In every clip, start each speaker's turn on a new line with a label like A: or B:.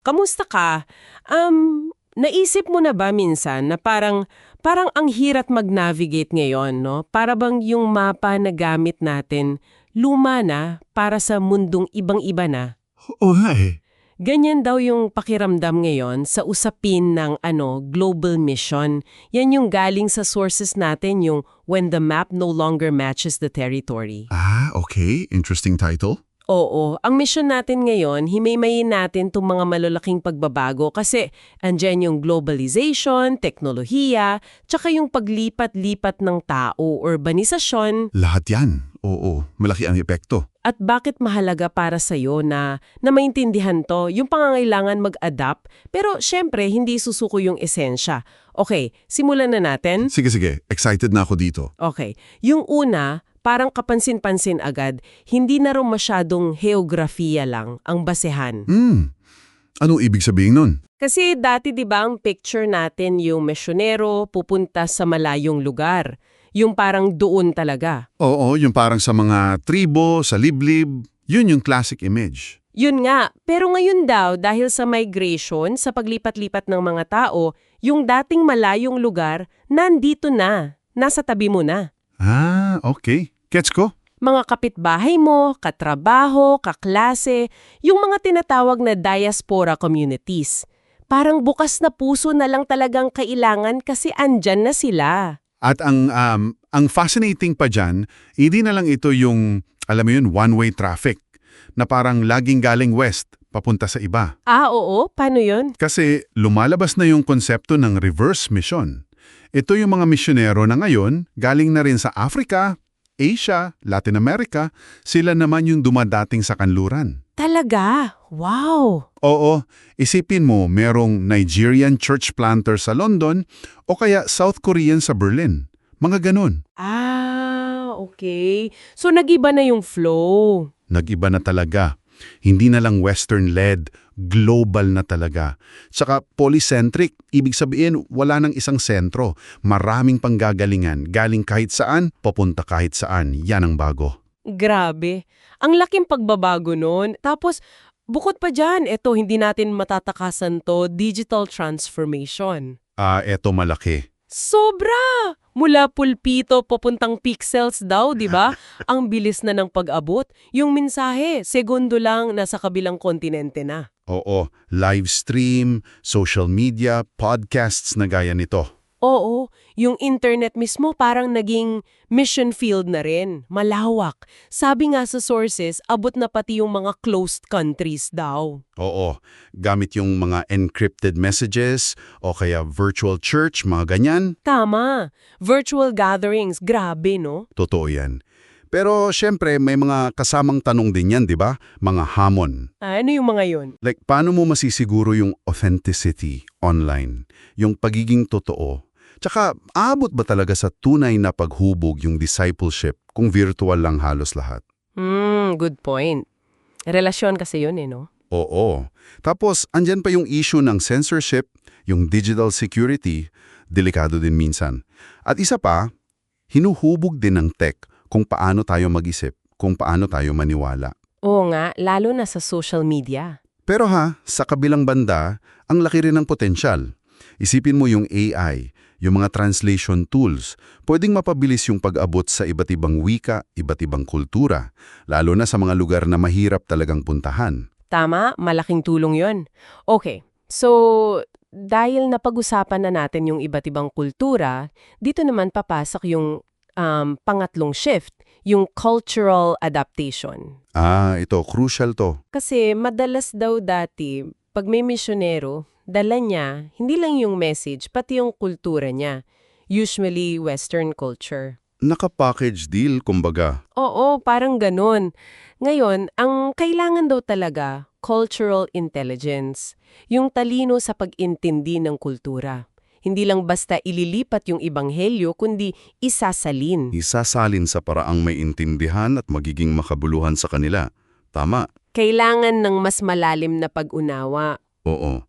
A: Kamusta ka? Um, naisip mo na ba minsan na parang parang ang hirap mag-navigate ngayon, no? Para bang yung mapa na gamit natin luma na para sa mundong ibang-iba na?
B: Oo nga eh.
A: Ganyan daw yung pakiramdam ngayon sa usapin ng ano, global mission. Yan yung galing sa sources natin yung when the map no longer matches the territory.
B: Ah, okay. Interesting title.
A: Oo, ang mission natin ngayon, himay-mayin natin itong mga malalaking pagbabago kasi andyan yung globalization, teknolohiya, tsaka yung paglipat-lipat ng tao, urbanisasyon,
B: Lahat yan. Oo, malaki ang epekto.
A: at bakit mahalaga para sa'yo na, na maintindihan to, yung pangangailangan mag-adapt, pero syempre hindi susuko yung esensya. Okay, simulan na natin.
B: Sige, sige. Excited na ako dito.
A: Okay, yung una, parang kapansin-pansin agad, hindi na rin masyadong heografiya lang ang basehan.
B: Hmm. Anong ibig sabihin nun?
A: Kasi dati 'di ba ang picture natin yung misyonero pupunta sa malayong lugar. Yung parang doon talaga.
B: Oo, yung parang sa mga tribo, sa liblib. Yun yung classic image.
A: Yun nga, pero ngayon daw dahil sa migration, sa paglipat-lipat ng mga tao, yung dating malayong lugar nandito na, nasa tabi mo na.
B: Ah, okay. Gets ko?
A: Mga kapitbahay mo, katrabaho, kaklase, yung mga tinatawag na diaspora communities. Parang bukas na puso na lang talagang kailangan kasi andyan na sila.
B: At ang um, ang fascinating pa dyan, hindi na lang ito yung, alam mo yun, one-way traffic na parang laging galing west, papunta sa iba.
A: Ah, oo? Paano yun?
B: Kasi lumalabas na yung konsepto ng reverse mission. Ito yung mga misyonero na ngayon, galing na rin sa Africa, Asia, Latin America, sila naman yung dumadating sa kanluran.
A: Talaga? Wow!
B: Oo, isipin mo merong Nigerian church planter sa London o kaya South Korean sa Berlin. Mga ganun.
A: Ah, okay. So nagiba na yung flow.
B: Nag-iba na talaga. Hindi na lang Western-led, global na talaga. Tsaka polycentric, ibig sabihin wala nang isang sentro. Maraming panggagalingan, galing kahit saan, papunta kahit saan. Yan ang bago.
A: Grabe. Ang laking pagbabago nun. Tapos, bukod pa dyan, eto, hindi natin matatakasan to, digital transformation.
B: Ah, eto malaki.
A: Sobra! Mula pulpito papuntang pixels daw, di ba? Ang bilis na ng pag-abot. Yung mensahe, segundo lang nasa kabilang kontinente na.
B: Oo, live stream, social media, podcasts na gaya nito.
A: Oo, yung internet mismo parang naging mission field na rin, malawak. Sabi nga sa sources, abot na pati yung mga closed countries daw.
B: Oo, gamit yung mga encrypted messages o kaya virtual church, mga ganyan.
A: Tama, virtual gatherings, grabe no?
B: Totoo yan. Pero syempre may mga kasamang tanong din yan, di ba? Mga hamon.
A: Ah, ano yung mga yun?
B: Like, paano mo masisiguro yung authenticity online? Yung pagiging totoo? Tsaka, aabot ba talaga sa tunay na paghubog yung discipleship kung virtual lang halos lahat?
A: Hmm, good point. Relasyon kasi yun eh, no?
B: Oo. Tapos, andyan pa yung issue ng censorship, yung digital security, delikado din minsan. At isa pa, hinuhubog din ng tech kung paano tayo mag-isip, kung paano tayo maniwala.
A: Oo nga, lalo na sa social media.
B: Pero ha, sa kabilang banda, ang laki rin ng potensyal. Isipin mo yung AI, yung mga translation tools, pwedeng mapabilis yung pag-abot sa iba't ibang wika, iba't ibang kultura, lalo na sa mga lugar na mahirap talagang puntahan.
A: Tama, malaking tulong yon. Okay, so dahil napag-usapan na natin yung iba't ibang kultura, dito naman papasok yung um, pangatlong shift, yung cultural adaptation.
B: Ah, ito, crucial to.
A: Kasi madalas daw dati, pag may misyonero, dala niya hindi lang yung message, pati yung kultura niya. Usually Western culture.
B: Naka-package deal, kumbaga.
A: Oo, parang ganun. Ngayon, ang kailangan daw talaga, cultural intelligence. Yung talino sa pag-intindi ng kultura. Hindi lang basta ililipat yung ibanghelyo, kundi isasalin.
B: Isasalin sa paraang may intindihan at magiging makabuluhan sa kanila. Tama.
A: Kailangan ng mas malalim na pag-unawa.
B: Oo.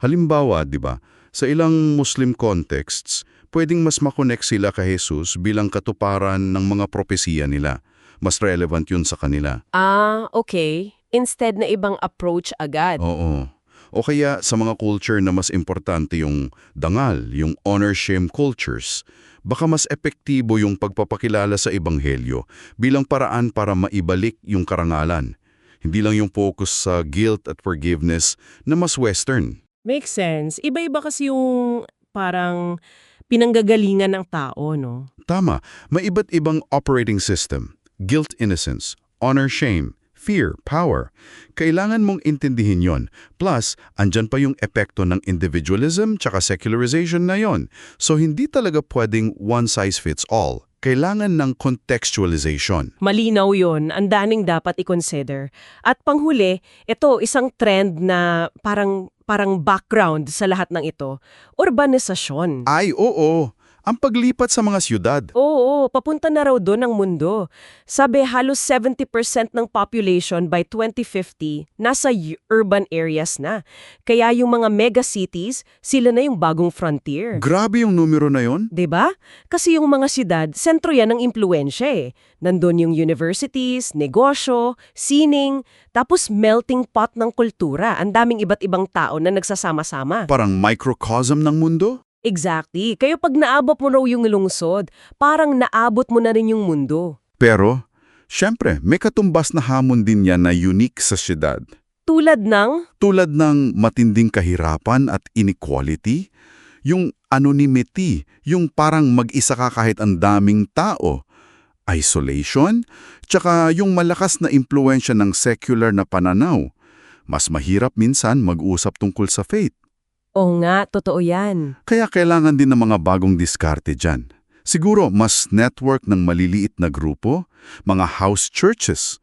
B: Halimbawa, di ba, sa ilang Muslim contexts, pwedeng mas makonek sila kay Jesus bilang katuparan ng mga propesiya nila. Mas relevant yun sa kanila.
A: Ah, okay. Instead na ibang approach agad.
B: Oo. O kaya sa mga culture na mas importante yung dangal, yung honor-shame cultures, baka mas epektibo yung pagpapakilala sa ebanghelyo bilang paraan para maibalik yung karangalan. Hindi lang yung focus sa guilt at forgiveness na mas western.
A: Makes sense. Iba-iba kasi yung parang pinanggagalingan ng tao, no?
B: Tama, may iba't ibang operating system. Guilt, innocence, honor, shame, fear, power. Kailangan mong intindihin yon. Plus, andyan pa yung epekto ng individualism tsaka secularization na yon. So, hindi talaga pwedeng one size fits all. Kailangan ng contextualization.
A: Malinaw yon, ang daning dapat i-consider. At panghuli, ito isang trend na parang parang background sa lahat ng ito, urbanisasyon.
B: Ay, oo. Ang paglipat sa mga siyudad.
A: Oo, papunta na raw doon ang mundo. Sabi halos 70% ng population by 2050 nasa urban areas na. Kaya yung mga megacities, sila na yung bagong frontier.
B: Grabe yung numero na yon.
A: 'Di ba? Kasi yung mga siyudad, sentro yan ng impluensya eh. Nandun yung universities, negosyo, sining, tapos melting pot ng kultura. Ang daming iba't ibang tao na nagsasama-sama.
B: Parang microcosm ng mundo.
A: Exactly. Kayo pag naabot mo raw yung lungsod, parang naabot mo na rin yung mundo.
B: Pero, syempre, may katumbas na hamon din yan na unique sa siyudad.
A: Tulad ng,
B: tulad ng matinding kahirapan at inequality, yung anonymity, yung parang mag-isa ka kahit ang daming tao, isolation, tsaka yung malakas na impluensya ng secular na pananaw. Mas mahirap minsan mag-usap tungkol sa faith.
A: O nga, totoo yan.
B: Kaya kailangan din ng mga bagong diskarte dyan. Siguro mas network ng maliliit na grupo, mga house churches,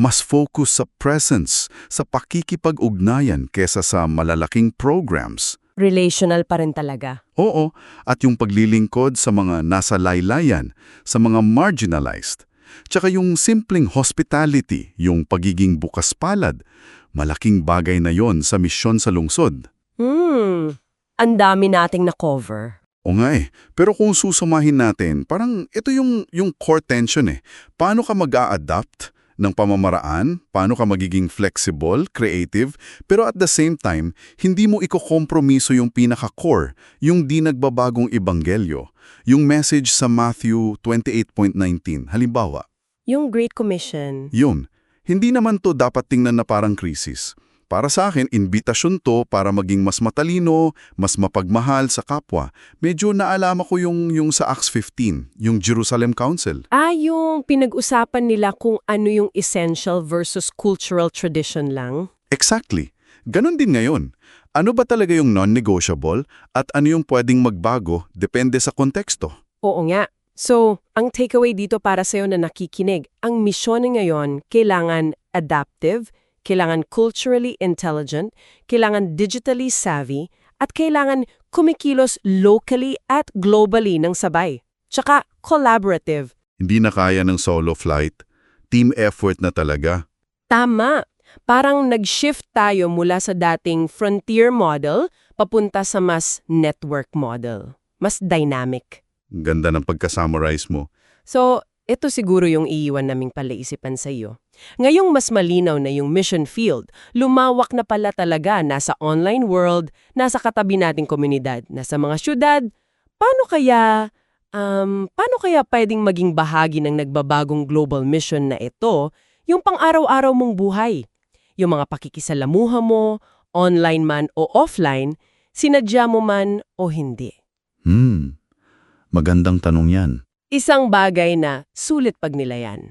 B: mas focus sa presence, sa pakikipag-ugnayan kesa sa malalaking programs.
A: Relational pa rin talaga.
B: Oo, at yung paglilingkod sa mga nasa laylayan, sa mga marginalized. Tsaka yung simpleng hospitality, yung pagiging bukas palad, malaking bagay na yon sa misyon sa lungsod.
A: Hmm, ang dami nating na-cover.
B: O nga eh. Pero kung susumahin natin, parang ito yung, yung core tension eh. Paano ka mag adapt ng pamamaraan? Paano ka magiging flexible, creative? Pero at the same time, hindi mo ikokompromiso yung pinaka-core, yung di nagbabagong ebanghelyo. Yung message sa Matthew 28.19, halimbawa.
A: Yung Great Commission.
B: Yun, hindi naman to dapat tingnan na parang krisis. Para sa akin, invitasyon to para maging mas matalino, mas mapagmahal sa kapwa. Medyo naalama ko yung, yung sa Acts 15, yung Jerusalem Council.
A: Ah, yung pinag-usapan nila kung ano yung essential versus cultural tradition lang?
B: Exactly. Ganon din ngayon. Ano ba talaga yung non-negotiable at ano yung pwedeng magbago depende sa konteksto?
A: Oo nga. So, ang takeaway dito para sa'yo na nakikinig, ang misyon ngayon kailangan adaptive, kailangan culturally intelligent, kailangan digitally savvy, at kailangan kumikilos locally at globally ng sabay. Tsaka collaborative.
B: Hindi na kaya ng solo flight. Team effort na talaga.
A: Tama. Parang nag-shift tayo mula sa dating frontier model papunta sa mas network model. Mas dynamic.
B: Ganda ng pagka-summarize mo.
A: So, ito siguro yung iiwan naming palaisipan sa iyo. Ngayong mas malinaw na yung mission field, lumawak na pala talaga nasa online world, nasa katabi nating komunidad, nasa mga syudad. Paano kaya, um, paano kaya pwedeng maging bahagi ng nagbabagong global mission na ito, yung pang-araw-araw mong buhay? Yung mga pakikisalamuha mo, online man o offline, sinadya mo man o hindi.
B: Hmm, magandang tanong yan.
A: Isang bagay na sulit pagnilayan.